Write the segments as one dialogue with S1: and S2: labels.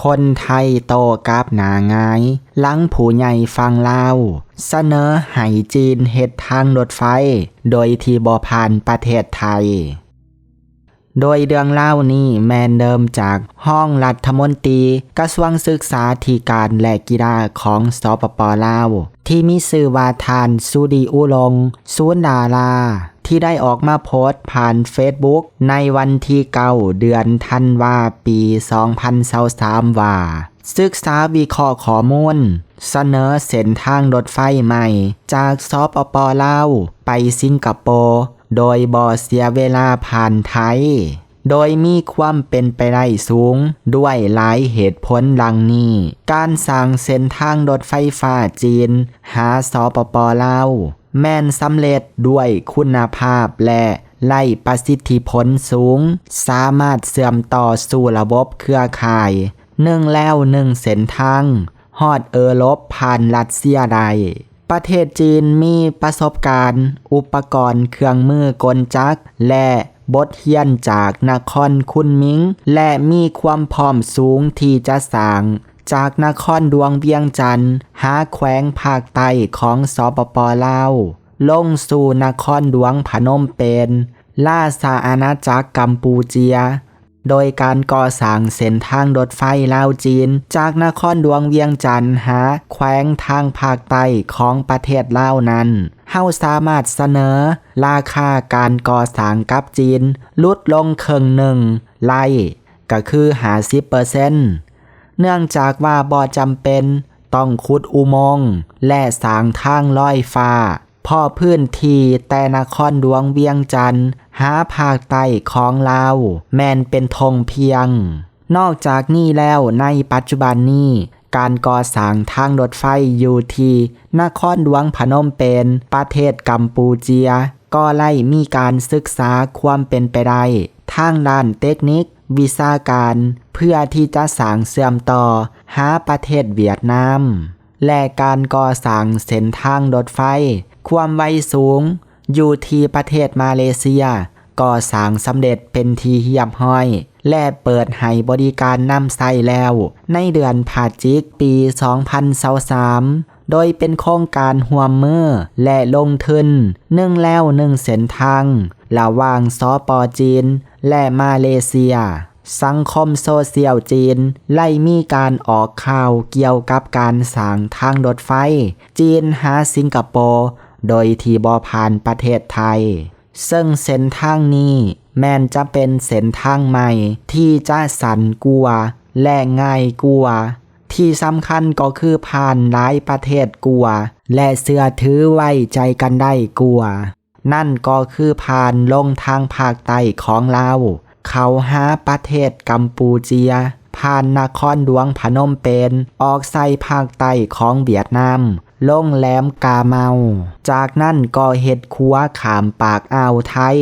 S1: คนไทยโตกับหนางายลังผู้ใหญ่ฟังเล่าเสนอให้จีนเฮ็ดทางรถไฟ โดยที่บ่ผ่านประเทศไทย โดยเรื่องเล่านี้แมนเดิมจากห้องรัฐมนตรีกระทรวงศึกษาธิการและกีฬาของสปปลาว ที่มีชื่อว่าทานสุดีอุลงศูนดารา ที่ได้ออกมาโพสต์ผ่านเฟซบุ๊กในวันที่เก้าเดือนธันวาปี 2023ว่า ศึกษาวิเคราะห์ข้อมูล เสนอเส้นทางรถไฟใหม่ จากสปปอลาวไปสิงคโปร์โดยบ่เสียเวลาผ่านไทย โดยมีความเป็นไปได้สูง ด้วยหลายเหตุผลดังนี้ การสร้างเส้นทางรถไฟฟ้าจีน หาสปปลาว แม่นสำเร็จด้วยคุณภาพและไล่ประสิทธิผลสูง สามารถเสื่อมต่อสู่ระบบเครือข่ายหนึ่งแล้วหนึ่งเส้นทางฮอดเออลบผ่านรัสเซียใด ประเทศจีนมีประสบการณ์ อุปกรณ์เครื่องมือกลจักร และบทเรียนจากนครคุณมิง และมีความพร้อมสูงที่จะสร้าง จากนครดวงเวียงจันทร์หาแขวงภาคใต้ของสปปลาว ลงสู่นครหลวงพนมเปญล่าสาอาณาจักรกัมพูเจีย โดยการก่อสร้างเส้นทางรถไฟลาวจีน จากนครหลวงเวียงจันทร์หาแขวงทางภาคใต้ของประเทศลาวนั้นเฮาสามารถเสนอ ราคาการก่อสร้างกับจีนลดลงครึ่งหนึ่งไล่ก็คือหาสิเปอร์เซ็นต์ เนื่องจากว่าบ่จำเป็น ต้องขุดอุโมงค์และสางทางลอยฟ้าพ่อพื้นที่แต่นครดวงเวียงจันทร์หาภาคใต้ของลาวแมนเป็นธงเพียง นอกจากนี้แล้วในปัจจุบันนี้ การก่อสร้างทางรถไฟอยู่ที่นครหลวงพนมเปญประเทศกัมพูเจีย ก็ไล่มีการศึกษาความเป็นไปได้ทางด้านเทคนิค วิชาการเพื่อที่จะสร้างเสื่อมต่อหาประเทศเวียดนาม และการก่อสร้างเส้นทางรถไฟ ความไวสูง อยู่ที่ประเทศมาเลเซีย ก่อสร้างสำเร็จเป็นทีเหียบห้อย และเปิดให้บริการนำไส้แล้ว ในเดือนพาจิกปี 2023โดยเป็นโครงการห่วมมือและลงทุนหนึ่งแล้วหนึ่งเส้นทาง ระหว่างสปอจีน และมาเลเซีย สังคมโซเชียลจีน ไล่มีการออกข่าวเกี่ยวกับการสร้างทางรถไฟ จีนหาสิงคโปร์โดยทีบอผ่านประเทศไทย ซึ่งเส้นทางนี้แม้นจะเป็นเส้นทางใหม่ที่จะสันกลัวและง่ายกลัว ที่สำคัญก็คือผ่านหลายประเทศกลัว และเสื้อถือไว้ใจกันได้กลัว นั่นก็คือผ่านลงทางภาคใต้ของลาวเขาหาประเทศกัมพูเจีย ผ่านนครหลวงพนมเปญออกใส่ภาคใต้ของเวียดนามลงแหลมกาเมา จากนั้นก็เฮ็ดคัวขามปากอ่าวไทย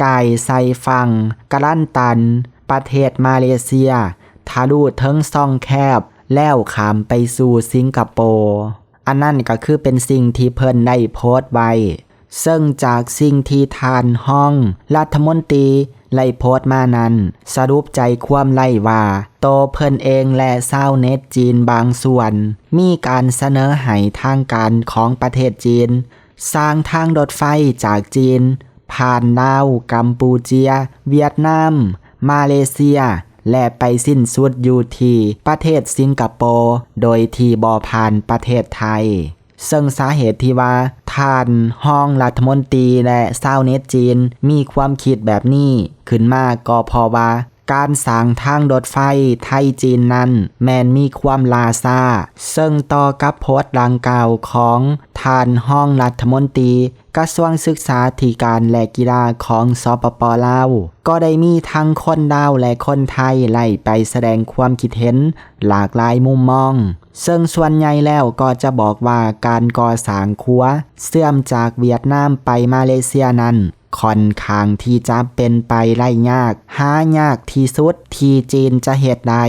S1: ไก่ใส่ฟังกลั่นตัน ประเทศมาเลเซียทะลุเทิงซ่องแคบ แล้วขามไปสู่สิงคโปร์ อันนั่นก็คือเป็นสิ่งที่เพิ่นได้โพสต์ไว้ ซึ่งจากสิ่งที่ทานห้อง รัฐมนตรีไล่โพส์มานั้น สรุปใจความไล่ว่า โตเพิ่นเองและเศร้าวเน็ตจีนบางส่วน มีการเสนอให้ทางการของประเทศจีน สร้างทางรถไฟจากจีน ผ่านลาวกัมพูเจีย เวียดนาม มาเลเซีย และไปสิ้นสุดอยู่ที่ประเทศสิงคโปร์โดยที่บอผ่านประเทศไทย ซึ่งสาเหตุที่ว่า ท่านห้องรัฐมนตรีและเศร้าวเน็ตจีน มีความคิดแบบนี้ ขึ้นมาก็พอว่า การสร้างทางรถไฟไทยจีนนั้น แมนมีความลาซาซึ่งต่อกับโพสต์ดังกล่าวของท่านห้องรัฐมนตรี กระทรวงศึกษาธิการและกีฬาของสปปลาว ก็ได้มีทั้งคนดาวและคนไทยไล่ไปแสดงความคิดเห็นหลากหลายมุมมอง ซึ่งส่วนใหญ่แล้วก็จะบอกว่าการก่อสร้างคัวเสื่อมจากเวียดนามไปมาเลเซียนั้นค่อนข้างที่จะเป็นไปไล่ยาก หายากที่สุดที่จีนจะเหตุได้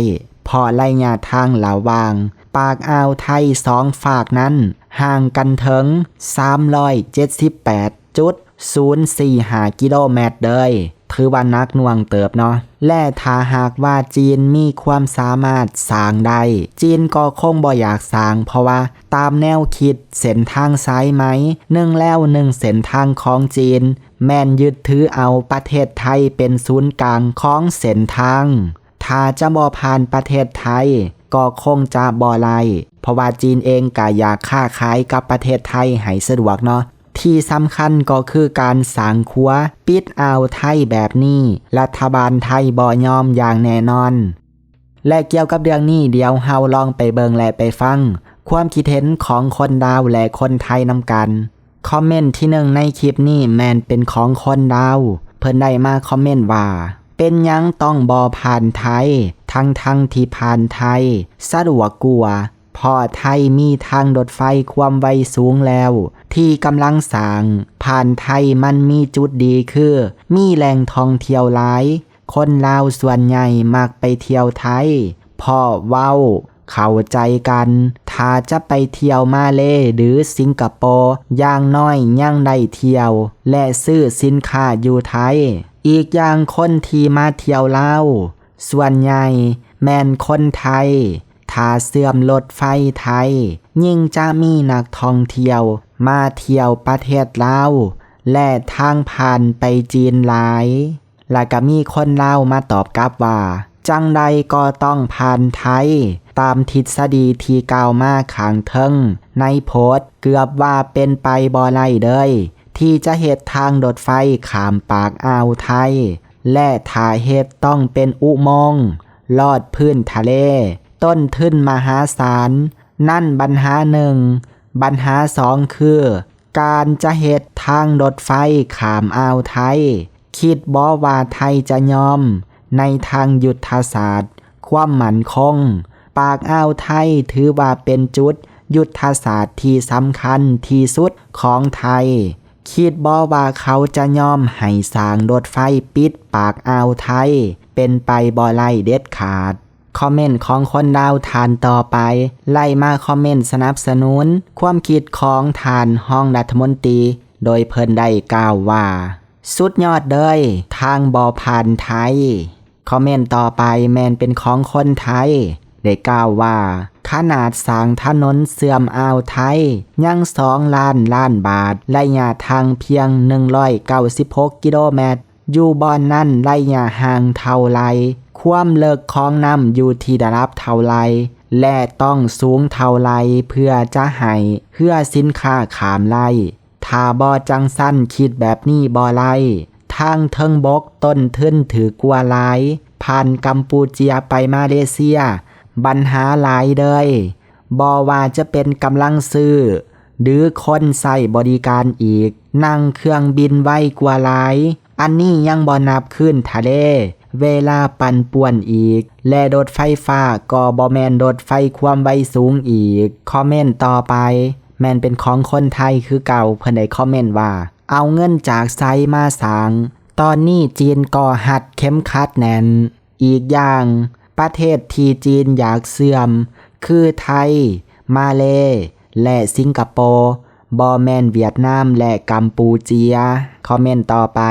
S1: เพราะไล่ยากทางระว่าง ปากอ่าวไทยสองฝากนั้น ห่างกันถึง 378จุด045กิโลเมตรเลยถือว่านักน่วงเติบเนาะ และถ้าหากว่าจีนมีความสามารถสร้างได้ จีนก็คงบ่อยากสร้าง เพราะว่าตามแนวคิดเส้นทางซ้ายไหมหนึ่งแล้วหนึ่งเส้นทางของจีน แม่นยึดถือเอาประเทศไทยเป็นศูนย์กลางของเส้นทาง ถ้าจะบ่ผ่านประเทศไทย ก็คงจะบ่ไลเพราะว่าจีนเองก็อยากค้าขายกับประเทศไทยให้สะดวกเนาะที่สำคัญก็คือการสางคัว ปิดอ่าวไทยแบบนี้ รัฐบาลไทยบ่ยอมอย่างแน่นอน และเกี่ยวกับเรื่องนี้เดี๋ยวเฮาลองไปเบิงและไปฟัง ความคิดเห็นของคนดาวและคนไทยนำกัน คอมเมนต์ที่หนึ่งในคลิปนี้แมนเป็นของคนดาว เพิ่นได้มาคอมเมนต์ว่า เป็นยังต้องบอผ่านไทย ทั้งทั้งที่ผ่านไทย สะดวกกว่าพอไทยมีทางรถไฟความไวสูงแล้ว ที่กำลังสร้าง ผ่านไทยมันมีจุดดีคือ มีแหล่งท่องเที่ยวหลาย คนลาวส่วนใหญ่มักไปเที่ยวไทย พ่อเว้า เข้าใจกัน ถ้าจะไปเที่ยวมาเลหรือสิงคโปร์อย่างน้อยยังได้เที่ยว และซื้อสินค้าอยู่ไทย อีกอย่างคนที่มาเที่ยวลาว ส่วนใหญ่ แมนคนไทย ถ้าเสื่อมรถไฟไทย ยิ่งจะมีนักท่องเที่ยว มาเที่ยวประเทศลาวและทางผ่านไปจีนหลาย และก็มีคนเล่ามาตอบกลับว่า จังใดก็ต้องผ่านไทย ตามทฤษฎีที่กล่าวมาขางเทิงในโพสเกือบว่าเป็นไปบ่ไล่เด้ยที่จะเหตุทางรถไฟขามปากอ่าวไทย และถ้าเหตุต้องเป็นอุโมงค์ลอดพื้นทะเล ต้นทึนมหาศาล นั่นปัญหาหนึ่งปัญหาสองคือ การจะเหตุทางรถไฟขามอ่าวไทย คิดบ่ว่าไทยจะยอม ในทางยุทธศาสตร์ ความหมั่นคง ปากอ่าวไทยถือว่าเป็นจุด ยุทธศาสตร์ที่สำคัญที่สุดของไทย คิดบ่ว่าเขาจะยอมให้สร้างรถไฟปิดปากอ่าวไทย เป็นไปบ่ไล่เด็ดขาด คอมเมนต์ของคนดาวทานต่อไป ไล่มาคอมเมนต์สนับสนุน ความคิดของทานห้องรัฐมนตรี โดยเพิ่นได้กล่าวว่า สุดยอดเด้ยทางบอผ่านไทย คอมเมนต์ต่อไปแมนเป็นของคนไทย ได้กล่าวว่า ขนาดสร้างถนนเสื่อมอ่าวไทย ยังสองล้านล้านบาทระยะทางเพียง 196 กิโลเมตร อยู่บอนนั่นระยะห่างเท่าไร ความเลิกของน้ำอยู่ที่ระดับเท่าไรและต้องสูงเท่าไรเพื่อจะให้เพื่อสินค้าขามไล่ถ้าบอจังสั้นคิดแบบนี้บอไลทางเทิงบกต้นทึนถือกว่าหลาย ผ่านกัมพูเจียไปมาเลเซีย บัญหาหลายเดยบอว่าจะเป็นกำลังซื้อ หรือคนใส่บริการอีก นั่งเครื่องบินไว้กว่าหลาย อันนี้ยังบอนับขึ้นทะเล เวลาปั่นป่วนอีก และรถไฟฟ้าก็บอแมนรถไฟความไวสูงอีก คอมเมนต์ต่อไป แมนเป็นของคนไทยคือเก่าเพิ่นได้คอมเมนต์ว่า เอาเงินจากไซมาสางตอนนี้จีนก็หัดเข้มขัดแน่น อีกอย่าง ประเทศที่จีนอยากเสื่อม คือไทย มาเล และสิงคโปร์บอแมนเวียดนามและกัมพูเจีย คอมเมนต์ต่อไป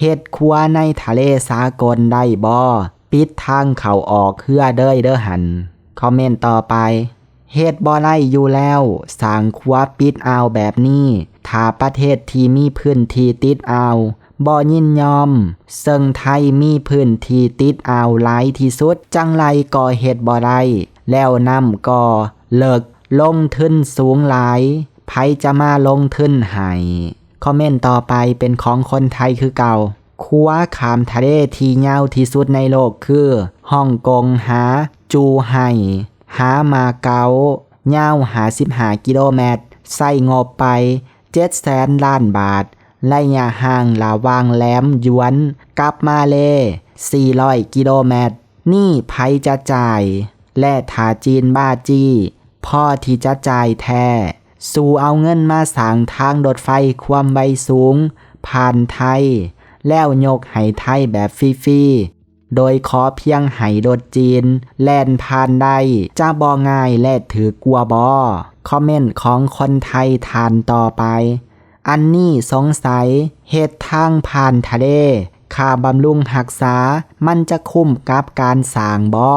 S1: เฮ็ดครัวในทะเลสากลได้บอปิดทางเข้าออกเพื่อเด้ยเด้อหัน คอมเมนต์ต่อไป เฮ็ดบ่ไล่อยู่แล้วสร้างครัวปิดอ่าวแบบนี้ถ้าประเทศที่มีพื้นที่ติดอ่าว บ่ยินยอม ซึ่งไทยมีพื้นที่ติดอ่าวหลายที่สุด จังไรก็เฮ็ดบ่ได้แล้วนำก็เลิกลงทุนสูงหลายไผจะมาลงทุนให้คอมเมนต์ต่อไปเป็นของคนไทยคือเก่าคัวขามทะเลที่ยาวที่สุดในโลกคือฮ่องกงหา จูไห่หามาเก๊ายาวหา15กิโลเมตร ใส่งบไป7แสนล้านบาท ระยะห่างระหว่างแหลมยวน กลับมาเล400กิโลเมตร นี่ไผจะจ่าย และถาจีนบ้าจี้ พ่อที่จะจ่ายแท้ สู่เอาเงินมาสางทางรถไฟความไวสูง ผ่านไทย แล้วยกให้ไทยแบบฟรีๆ โดยขอเพียงให้รถจีน แล่นผ่านได้จะบอง่ายและถือกลัวบอคอมเมนต์ของคนไทยทานต่อไป อันนี้สงสัยเหตุทางผ่านทะเลค่าบำรุงหักษา มันจะคุ้มกับการสร้างบ่อ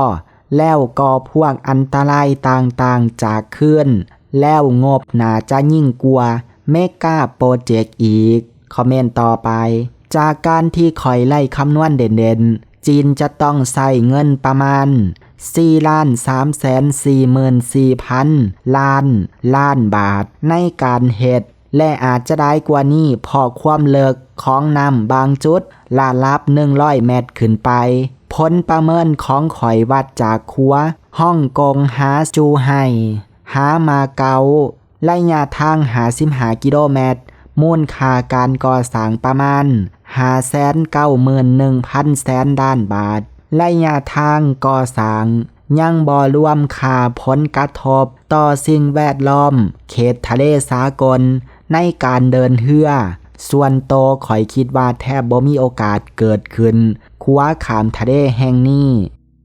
S1: แล้วก็พวกอันตรายต่างๆจากขึ้น แล้วงบน่าจะยิ่งกว่าเมกาโปรเจกต์อีก คอมเมนต์ต่อไป จากการที่คอยไล่คำนวณเด่นๆ จีนจะต้องใส่เงินประมาณ4ล้าน3แสน44พันล้าน ล้านบาทในการเฮ็ด และอาจจะได้กว่านี้พอความเลิกของน้ำบางจุดลาลับ100เมตรขึ้นไป ผลประเมินของข่อยวัดจากคัวฮ่องกงหาจูไห่หามาเการะยะทางหาสิมหากิโลเมตร มูลค่าการก่อสร้างประมาณ5แสน91,000แสนด้านบาทระยะทางก่อสร้างยังบ่รวมค่าผลกระทบ ต่อสิ่งแวดล้อม เขตทะเลสากล ในการเดินเฮือ ส่วนโตข่อยคิดว่าแทบบ่มีโอกาสเกิดขึ้นคว้าขามทะเลแห่งนี้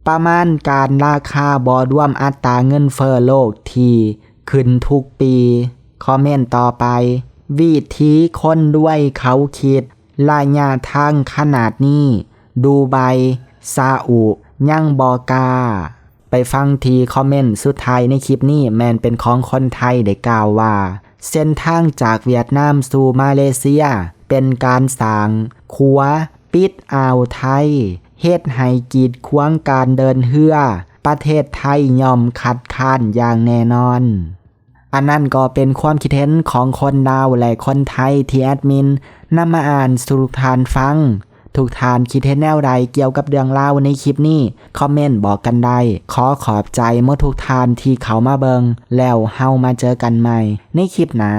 S1: ประมาณการราคาบ่รวมอัตราเงินเฟอ้อโลกที่ขึ้นทุกปี คอมเมนต์ต่อไป วิธีคนด้วยเขาคิดระยะทางขนาดนี้ ดูไบซาอุยังบอกา ไปฟังทีคอมเมนต์สุดท้ายในคลิปนี้แมนเป็นของคนไทยได้กล่าวว่า เส้นทางจากเวียดนามสู่มาเลเซีย เป็นการสร้างขัว ปิดอ่าวไทย เฮ็ดให้กีดขวางการเดินเฮือ ประเทศไทยยอมคัดค้านอย่างแน่นอน อันนั้นก็เป็นความคิดเห็นของคนดาวและคนไทยที่แอดมินนำมาอ่านสู่ทุกทานฟัง ทุกทานคิดเห็นแนวใดเกี่ยวกับเรื่องเล่าในคลิปนี้ คอมเมนต์บอกกันได้ ขอขอบใจเมื่อทุกทานที่เขามาเบิงแล้วเฮามาเจอกันใหม่ ในคลิปหน้า